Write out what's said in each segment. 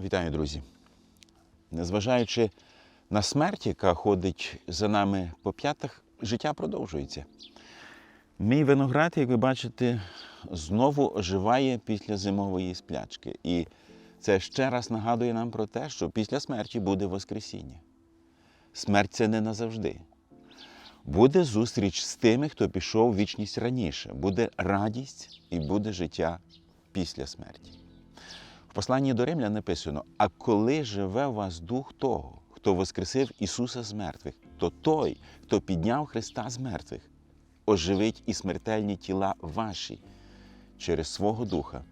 Вітаю, друзі. Незважаючи на смерть, яка ходить за нами по п'ятах, життя продовжується. Мій виноград, як ви бачите, знову оживає після зимової сплячки. І це ще раз нагадує нам про те, що після смерті буде Воскресіння. Смерть це не назавжди. Буде зустріч з тими, хто пішов вічність раніше. Буде радість і буде життя після смерті. Посланні до Римлян написано: а коли живе у вас дух того, хто воскресив Ісуса з мертвих, то той, хто підняв Христа з мертвих, оживить і смертельні тіла ваші через свого Духа,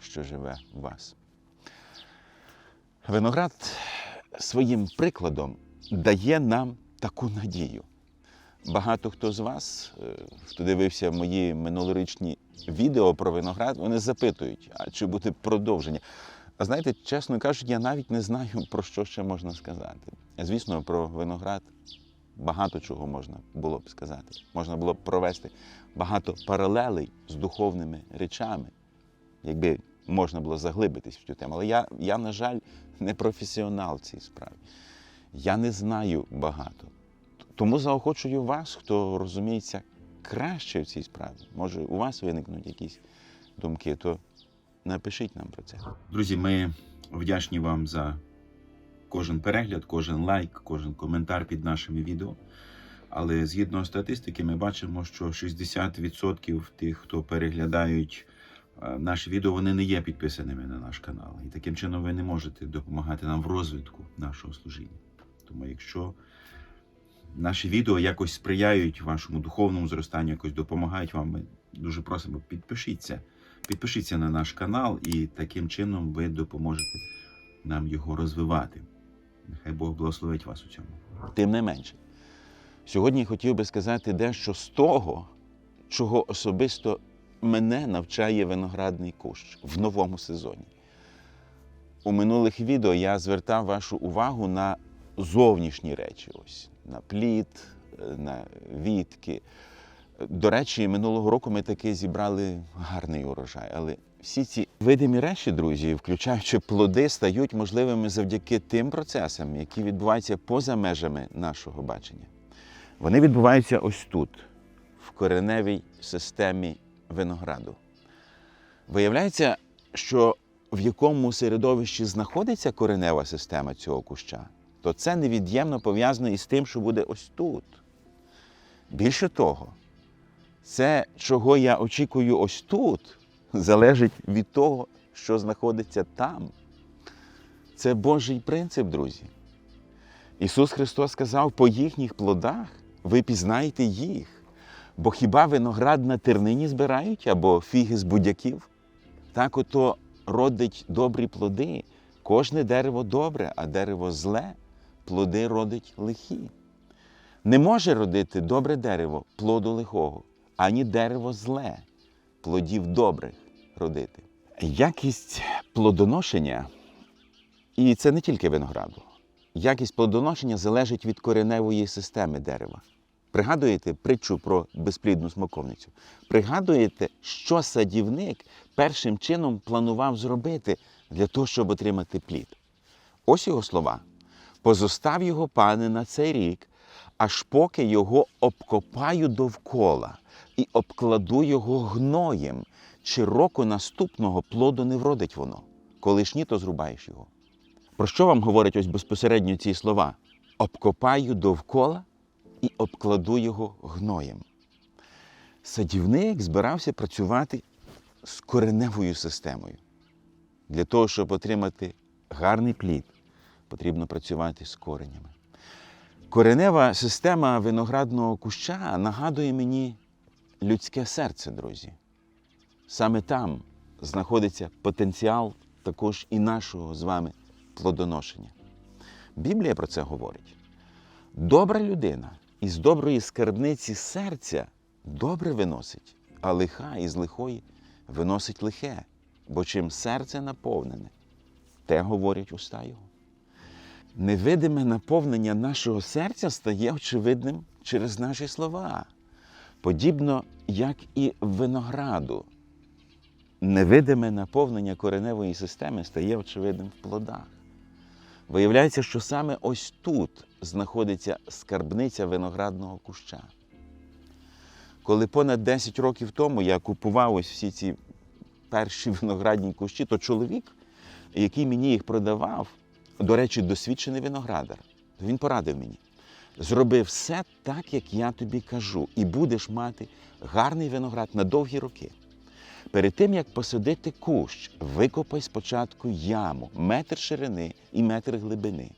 що живе в вас. Виноград своїм прикладом дає нам таку надію. Багато хто з вас, е, хто дивився мої минулорічні відео про виноград, вони запитують, а чи буде продовження. А знаєте, чесно кажучи, я навіть не знаю, про що ще можна сказати. Звісно, про виноград багато чого можна було б сказати. Можна було б провести багато паралелей з духовними речами, якби можна було заглибитись в цю тему. Але я, я на жаль, не професіонал в цій справі. Я не знаю багато. Тому заохочую вас, хто розуміється краще в цій справі. Може, у вас виникнуть якісь думки, то напишіть нам про це. Друзі, ми вдячні вам за кожен перегляд, кожен лайк, кожен коментар під нашими відео. Але згідно статистики, ми бачимо, що 60% тих, хто переглядають е, наші відео, вони не є підписаними на наш канал. І таким чином ви не можете допомагати нам в розвитку нашого служіння. Тому якщо наші відео якось сприяють вашому духовному зростанню, якось допомагають вам. Ми дуже просимо, підпишіться. Підпишіться на наш канал, і таким чином ви допоможете нам його розвивати. Нехай Бог благословить вас у цьому. Тим не менше, сьогодні хотів би сказати дещо з того, чого особисто мене навчає виноградний кущ в новому сезоні. У минулих відео я звертав вашу увагу на зовнішні речі, ось на плід, е, на вітки. До речі, минулого року ми таки зібрали гарний урожай, але всі ці видимі речі, друзі, включаючи плоди, стають можливими завдяки тим процесам, які відбуваються поза межами нашого бачення. Вони відбуваються ось тут, в кореневій системі винограду. Виявляється, що в якому середовищі знаходиться коренева система цього куща, то це невід'ємно пов'язано із тим, що буде ось тут. Більше того, це, чого я очікую ось тут, залежить від того, що знаходиться там. Це Божий принцип, друзі. Ісус Христос сказав, по їхніх плодах ви пізнаєте їх. Бо хіба виноград на тернині збирають або фіги з будяків? Так ото родить добрі плоди. Кожне дерево добре, а дерево зле, плоди родить лихі. Не може родити добре дерево плоду лихого, ані дерево зле, плодів добрих родити. Якість плодоношення, і це не тільки винограду, якість плодоношення залежить від кореневої системи дерева. Пригадуєте притчу про безплідну смоковницю? Пригадуєте, що садівник першим чином планував зробити для того, щоб отримати плід? Ось його слова. Позостав його пане на цей рік, аж поки його обкопаю довкола і обкладу його гноєм, чи року наступного плоду не вродить воно. Коли ж ні, то зрубаєш його. Про що вам говорять ось безпосередньо ці слова? Обкопаю довкола і обкладу його гноєм. Садівник збирався працювати з кореневою системою. Для того, щоб отримати гарний плід, потрібно працювати з коренями. Коренева система виноградного куща нагадує мені людське серце, друзі. Саме там знаходиться потенціал також і нашого з вами плодоношення. Біблія про це говорить. Добра людина із доброї скарбниці серця добре виносить, а лиха із лихої виносить лихе, бо чим серце наповнене, те говорять уста його. Невидиме наповнення нашого серця стає очевидним через наші слова, подібно як і винограду. невидиме наповнення кореневої системи стає очевидним в плодах. Виявляється, що саме ось тут знаходиться скарбниця виноградного куща. Коли понад 10 років тому я купував ось всі ці перші виноградні кущі, то чоловік, який мені їх продавав, до речі, досвідчений виноградар, він порадив мені. Зроби все так, як я тобі кажу, і будеш мати гарний виноград на довгі роки. Перед тим, як посадити кущ, викопай спочатку яму, метр ширини і метр глибини.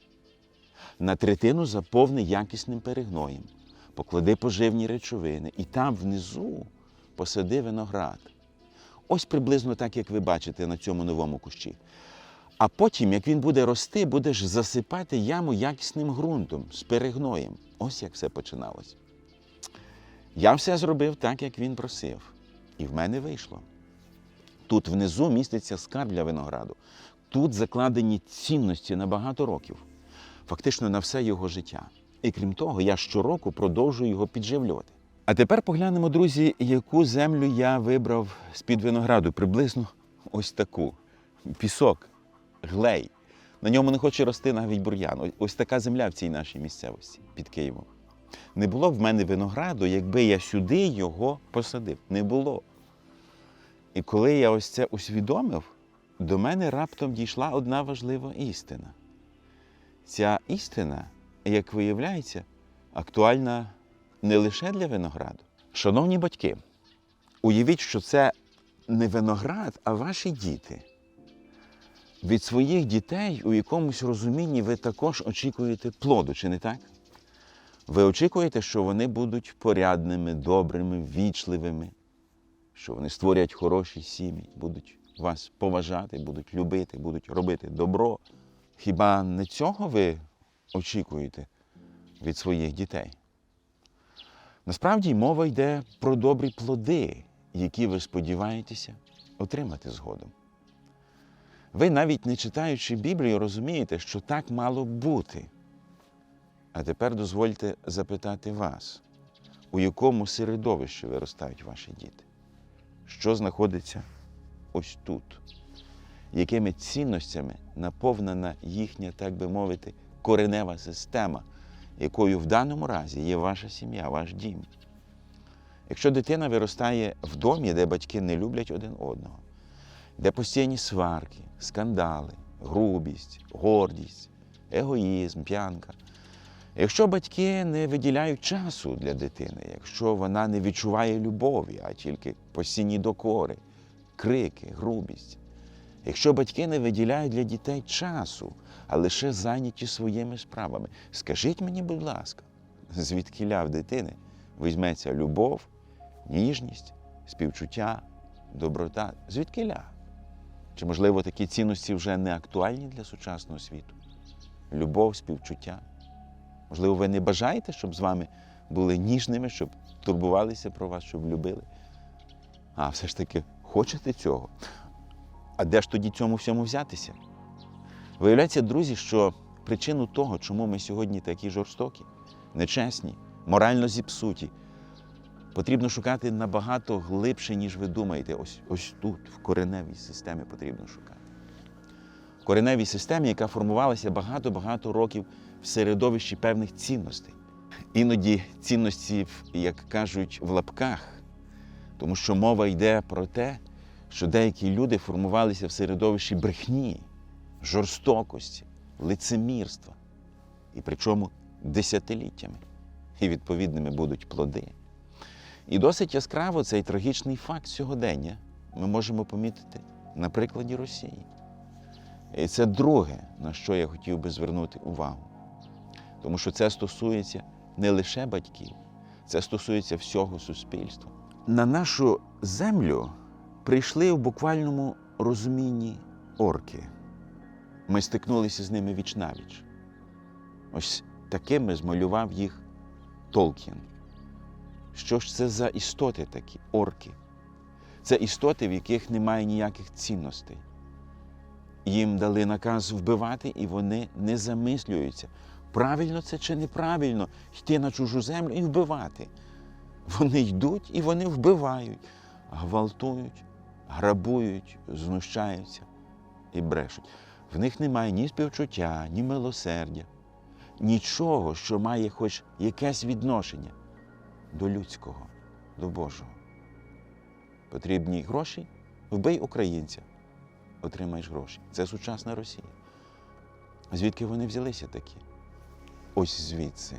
На третину заповни якісним перегноєм, поклади поживні речовини і там внизу посади виноград. Ось приблизно так, як ви бачите на цьому новому кущі. А потім, як він буде рости, будеш засипати яму якісним ґрунтом з перегноєм. Ось як все починалось. Я все зробив так, як він просив, і в мене вийшло. Тут внизу міститься скарб для винограду. Тут закладені цінності на багато років, фактично на все його життя. І крім того, я щороку продовжую його підживлювати. А тепер поглянемо, друзі, яку землю я вибрав з-під винограду. Приблизно ось таку. Пісок, глей. На ньому не хоче рости навіть бур'ян. Ось- така земля в цій нашій місцевості під Києвом. Не було в мене винограду, якби я сюди його посадив. Не було. І коли я ось це усвідомив, до мене раптом дійшла одна важлива істина. Ця істина, як виявляється, актуальна не лише для винограду. Шановні батьки, уявіть, що це не виноград, а ваші діти. Від своїх дітей у якомусь розумінні ви також очікуєте плоду, чи не так? Ви очікуєте, що вони будуть порядними, добрими, ввічливими, що вони створять хороші сім'ї, будуть вас поважати, будуть любити, будуть робити добро. Хіба не цього ви очікуєте від своїх дітей? Насправді мова йде про добрі плоди, які ви сподіваєтеся отримати згодом. Ви навіть не читаючи Біблію, розумієте, що так мало бути. А тепер дозвольте запитати вас, у якому середовищі виростають ваші діти? Що знаходиться ось тут? Якими цінностями наповнена їхня, так би мовити, коренева система, якою в даному разі є ваша сім'я, ваш дім? Якщо дитина виростає в домі, де батьки не люблять один одного, де постійні сварки, скандали, грубість, гордість, егоїзм, п'янка. Якщо батьки не виділяють часу для дитини, якщо вона не відчуває любові, а тільки постійні докори, крики, грубість, якщо батьки не виділяють для дітей часу, а лише зайняті своїми справами, скажіть мені, будь ласка, звідки в дитини візьметься любов, ніжність, співчуття, доброта? Звідки Чи, можливо, такі цінності вже не актуальні для сучасного світу? Любов, співчуття. Можливо, ви не бажаєте, щоб з вами були ніжними, щоб турбувалися про вас, щоб любили. А все ж таки хочете цього? А де ж тоді цьому всьому взятися? Виявляється, друзі, що причину того, чому ми сьогодні такі жорстокі, нечесні, морально зіпсуті, потрібно шукати набагато глибше, ніж ви думаєте. Ось, ось тут, в кореневій системі, потрібно шукати. В кореневій системі, яка формувалася багато-багато років в середовищі певних цінностей. Іноді цінності, як кажуть, в лапках, тому що мова йде про те, що деякі люди формувалися в середовищі брехні, жорстокості, лицемірства, і причому десятиліттями, і відповідними будуть плоди. І досить яскраво цей трагічний факт сьогодення ми можемо помітити на прикладі Росії. І це друге, на що я хотів би звернути увагу. Тому що це стосується не лише батьків, це стосується всього суспільства. На нашу землю прийшли в буквальному розумінні орки. Ми стикнулися з ними віч навіч. Ось такими змалював їх Толкін. Що ж це за істоти такі, орки? Це істоти, в яких немає ніяких цінностей. Їм дали наказ вбивати, і вони не замислюються, правильно це чи неправильно йти на чужу землю і вбивати. Вони йдуть і вони вбивають, гвалтують, грабують, знущаються і брешуть. В них немає ні співчуття, ні милосердя, нічого, що має хоч якесь відношення до людського, до Божого. Потрібні гроші? Вбий українця, отримаєш гроші. Це сучасна Росія. Звідки вони взялися такі? Ось звідси,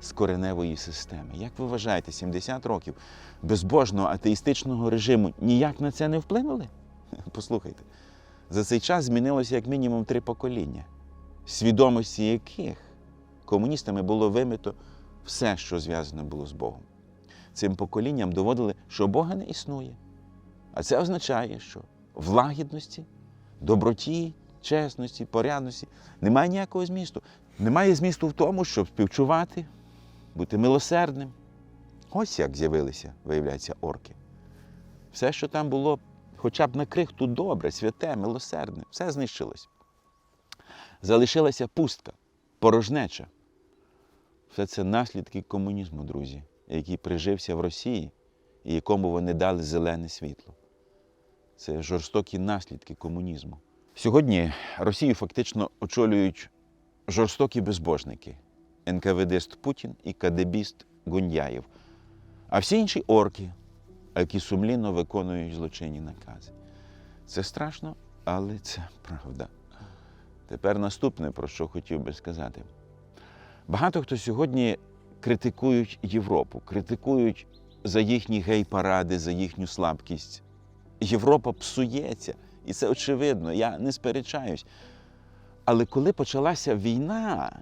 з кореневої системи. Як ви вважаєте, 70 років безбожного атеїстичного режиму ніяк на це не вплинули? Послухайте, за цей час змінилося як мінімум три покоління, свідомості яких комуністами було вимито все, що зв'язане було з Богом. Цим поколінням доводили, що Бога не існує. А це означає, що в лагідності, доброті, чесності, порядності немає ніякого змісту. Немає змісту в тому, щоб співчувати, бути милосердним. Ось як з'явилися, виявляється, орки. Все, що там було, хоча б на крихту добре, святе, милосердне, все знищилось. Залишилася пустка, порожнеча. Все це наслідки комунізму, друзі, який прижився в Росії і якому вони дали зелене світло. Це жорстокі наслідки комунізму. Сьогодні Росію фактично очолюють жорстокі безбожники НКВДст Путін і КДБіст Гундяєв, а всі інші орки, які сумлінно виконують злочинні накази. Це страшно, але це правда. Тепер наступне, про що хотів би сказати. Багато хто сьогодні критикують Європу, критикують за їхні гей-паради, за їхню слабкість. Європа псується, і це очевидно, я не сперечаюсь. Але коли почалася війна,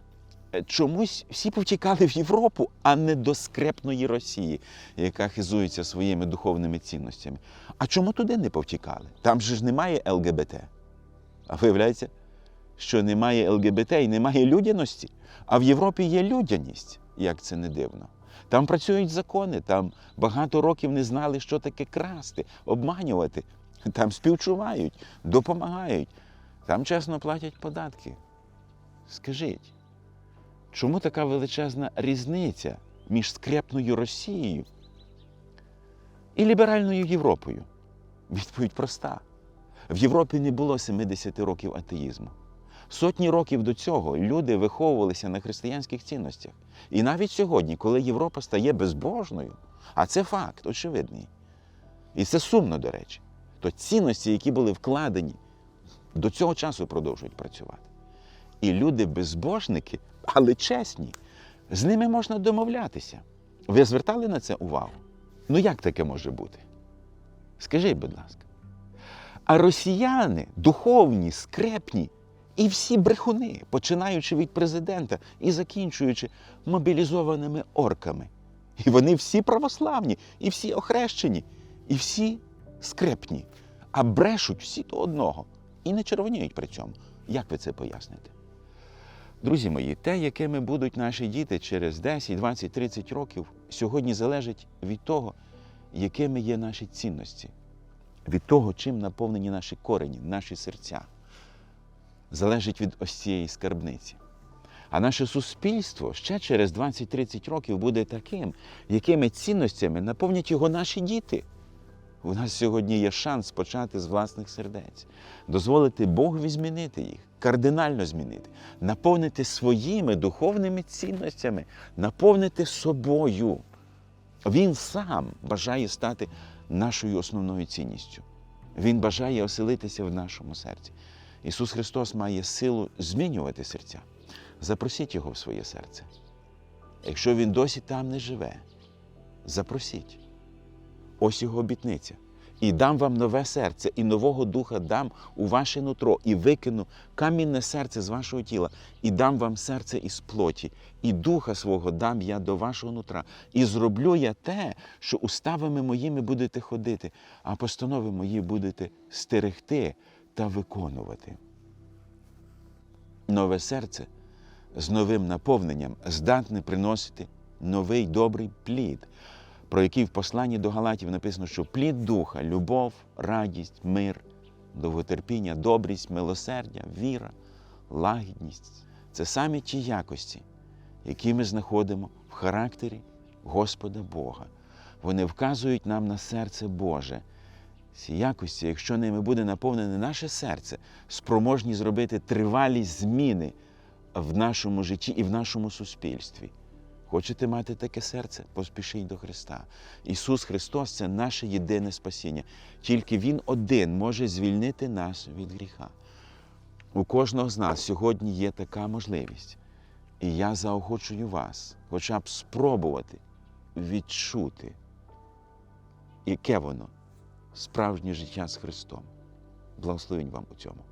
е, чомусь всі повтікали в Європу, а не до скрепної Росії, яка хизується своїми духовними цінностями. А чому туди не повтікали? Там же ж немає ЛГБТ. А виявляється, що немає ЛГБТ і немає людяності, а в Європі є людяність, як це не дивно. Там працюють закони, там багато років не знали, що таке красти, обманювати. Там співчувають, допомагають, там чесно платять податки. Скажіть, чому така величезна різниця між скрепною Росією і ліберальною Європою? Відповідь проста. В Європі не було 70 років атеїзму. Сотні років до цього люди виховувалися на християнських цінностях. І навіть сьогодні, коли Європа стає безбожною, а це факт очевидний. І це сумно, до речі, то цінності, які були вкладені, до цього часу продовжують працювати. І люди безбожники, але чесні, з ними можна домовлятися. Ви звертали на це увагу? Ну як таке може бути? Скажіть, будь ласка. А росіяни духовні, скрепні і всі брехуни, починаючи від президента і закінчуючи мобілізованими орками. І вони всі православні, і всі охрещені, і всі скрепні, а брешуть всі до одного і не червоніють при цьому. Як ви це поясните? Друзі мої, те, якими будуть наші діти через 10, 20, 30 років, сьогодні залежить від того, якими є наші цінності, від того, чим наповнені наші корені, наші серця. Залежить від ось цієї скарбниці. А наше суспільство ще через 20-30 років буде таким, якими цінностями наповнять його наші діти. У нас сьогодні є шанс почати з власних сердець, дозволити Богові змінити їх, кардинально змінити, наповнити своїми духовними цінностями, наповнити собою. Він сам бажає стати нашою основною цінністю. Він бажає оселитися в нашому серці. Ісус Христос має силу змінювати серця. Запросіть Його в своє серце. Якщо Він досі там не живе, запросіть. Ось його обітниця. І дам вам нове серце, і нового духа дам у ваше нутро, і викину камінне серце з вашого тіла, і дам вам серце із плоті, і духа свого дам я до вашого нутра. І зроблю я те, що уставами моїми будете ходити, а постанови мої будете стерегти та виконувати. Нове серце з новим наповненням здатне приносити новий добрий плід про який в посланні до Галатів написано, що плід духа, любов, радість, мир, довготерпіння, добрість, милосердя, віра, лагідність це самі ті якості, які ми знаходимо в характері Господа Бога. Вони вказують нам на серце Боже, Ці якості, якщо ними буде наповнене наше серце, спроможні зробити тривалі зміни в нашому житті і в нашому суспільстві. Хочете мати таке серце? Поспішіть до Христа. Ісус Христос це наше єдине спасіння. Тільки Він один може звільнити нас від гріха. У кожного з нас сьогодні є така можливість. І я заохочую вас хоча б спробувати відчути, яке воно справжнє життя з Христом. Благословень вам у цьому.